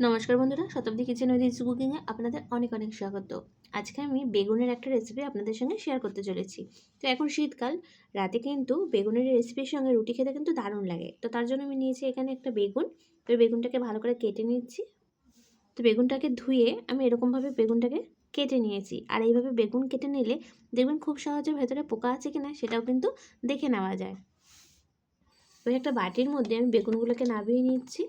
নমস্কার বন্ধুরা, শতাব্দী kitchen with issue কুকিংয়ে আপনাদের অনেক অনেক স্বাগত। আজকে আমি বেগুনের একটা রেসিপি আপনাদের সঙ্গে শেয়ার করতে চলেছি। তো এখন শীতকাল, রাতে কিন্তু বেগুনের রেসিপির সঙ্গে রুটি খেতে কিন্তু দারুণ লাগে। তো তার জন্য আমি নিয়েছি এখানে একটা বেগুন। তো বেগুনটাকে ভালো করে কেটে নিচ্ছি। তো বেগুনটাকে ধুয়ে আমি এরকমভাবে বেগুনটাকে কেটে নিয়েছি। আর এইভাবে বেগুন কেটে নিলে দেখবেন খুব সহজে ভেতরে পোকা আছে কিনা সেটাও কিন্তু দেখে নেওয়া যায়। তো একটা বাটির মধ্যে আমি বেগুনগুলোকে নামিয়ে নিচ্ছি।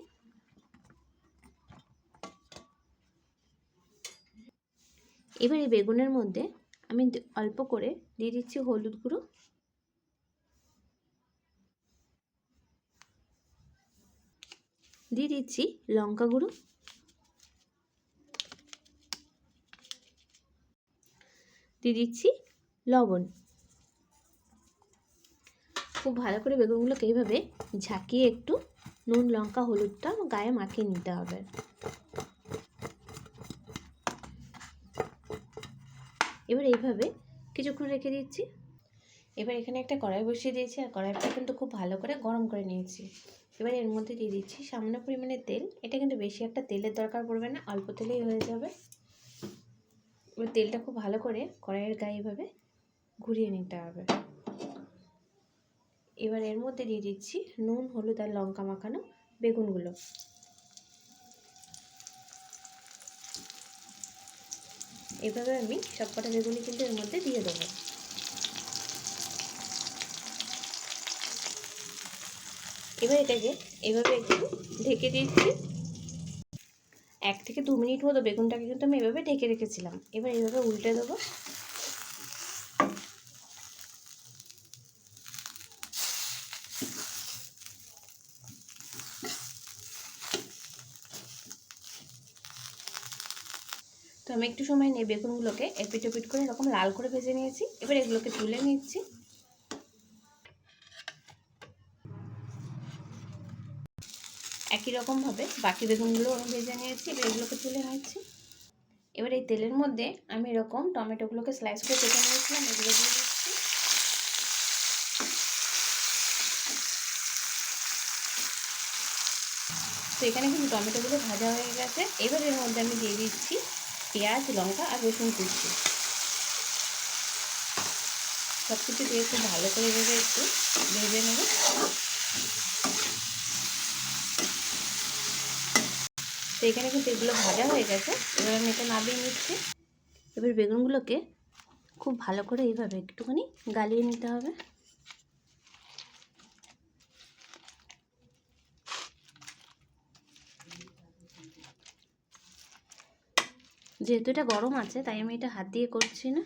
এবার এই বেগুনের মধ্যে আমি অল্প করে দিয়ে দিচ্ছি হলুদ গুঁড়ো। দিয়ে দিচ্ছি লঙ্কা গুঁড়ো। দিয়ে দিচ্ছি লবণ। খুব ভালো করে বেগুনগুলোকে এইভাবে ঝাঁকিয়ে একটু নুন, লঙ্কা, হলুদটা গায়ে মাখিয়ে নিতে হবে। এবার এইভাবে কিছুক্ষণ রেখে দিচ্ছি। এবার এখানে একটা কড়াই বসিয়ে দিয়েছি আর কড়াইটা কিন্তু খুব ভালো করে গরম করে নিয়েছি। এবার এর মধ্যে দিয়ে দিচ্ছি সামান্য পরিমাণে তেল। এটা কিন্তু বেশি একটা তেলের দরকার পড়বে না, অল্প তেলেই হয়ে যাবে। এবার তেলটা খুব ভালো করে কড়াইয়ের গায়ে এভাবে ঘুরিয়ে নিতে হবে। এবার এর মধ্যে দিয়ে দিচ্ছি নুন, হলুদ আর লঙ্কা মাখানো বেগুনগুলো। এভাবে আমি সব কটা বেগুনি কিন্তু এর মধ্যে দিয়ে দেবো। এবার এটাকে এভাবে একটু ঢেকে দিচ্ছি। এক থেকে দু মিনিট মতো বেগুনটাকে কিন্তু আমি এভাবে ঢেকে রেখেছিলাম। এবার এভাবে উল্টে দেবো। তো আমি একটু সময় নিয়ে বেগুনগুলোকে এপিট এপিট করে এরকম লাল করে ভেজে নিয়েছি। এবার এগুলোকে তুলে নিচ্ছি। একই রকমভাবে বাকি বেগুনগুলো আমি ভেজে নিয়েছি, এবার এগুলোকে তুলে নিচ্ছি। এবার এই তেলের মধ্যে আমি এরকম টমেটোগুলোকে স্লাইস করে কেটে নিয়েছিলাম, এগুলো দিয়ে দিচ্ছি। তো এখানে কিন্তু টমেটোগুলো ভাজা হয়ে গেছে। এবার এর মধ্যে আমি দিয়ে দিচ্ছি পেঁয়াজ, লঙ্কা আর রসুন কুচি। সব কিছু দিয়ে খুব ভালো করে এভাবে একটু ভেজে নেব। তো এখানে কিন্তু এগুলো ভাজা হয়ে গেছে। এবার আমি এটা নামিয়ে নিচ্ছি। এবার বেগুনগুলোকে খুব ভালো করে এইভাবে একটুখানি গালিয়ে নিতে হবে। যেহেতু এটা গরম আছে, তাই আমি এটা হাত দিয়ে করছি না।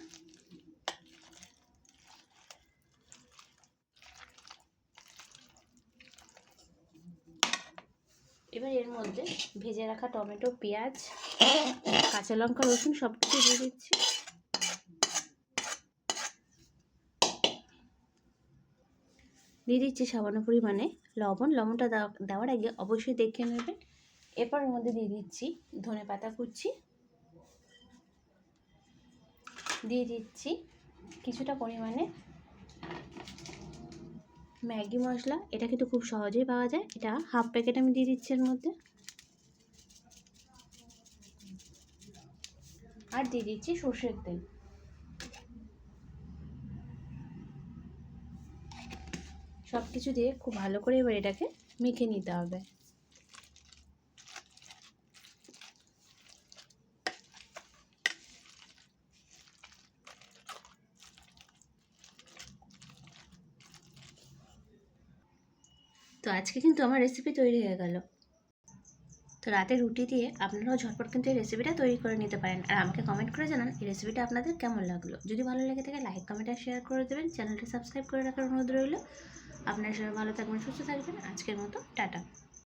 এবার এর মধ্যে ভেজে রাখা টমেটো, পেঁয়াজ, কাঁচা লঙ্কা, রসুন সব কিছু দিয়ে দিচ্ছি। দিয়ে দিচ্ছি সামান্য পরিমাণে লবণ। লবণটা দেওয়ার আগে অবশ্যই দেখে নেবেন। এরপর এর মধ্যে দিয়ে দিচ্ছি ধনে পাতা কুচি। দিয়ে দিচ্ছি কিছুটা পরিমাণে। ম্যাগি মশলা, এটা কিন্তু খুব সহজেই পাওয়া যায়। এটা হাফ প্যাকেট আমি দিয়ে দিচ্ছি এর মধ্যে। আর দিয়ে দিচ্ছি সর্ষের তেল। সব কিছু দিয়ে খুব ভালো করে এবার এটাকে মেখে নিতে হবে। তো আজকে কিন্তু আমার রেসিপি তৈরি হয়ে গেল। তো রাতে রুটি দিয়ে আপনারাও ঝটপট কিন্তু এই রেসিপিটা তৈরি করে নিতে পারেন। আর আমাকে কমেন্ট করে জানান এই রেসিপিটা আপনাদের কেমন লাগল? যদি ভালো লেগে থাকে লাইক কমেন্ট আর শেয়ার করে দেবেন। চ্যানেলটা সাবস্ক্রাইব করে রাখার অনুরোধ রইল। আপনারা সবাই ভালো থাকবেন, সুস্থ থাকবেন। আজকের মতো, টাটা।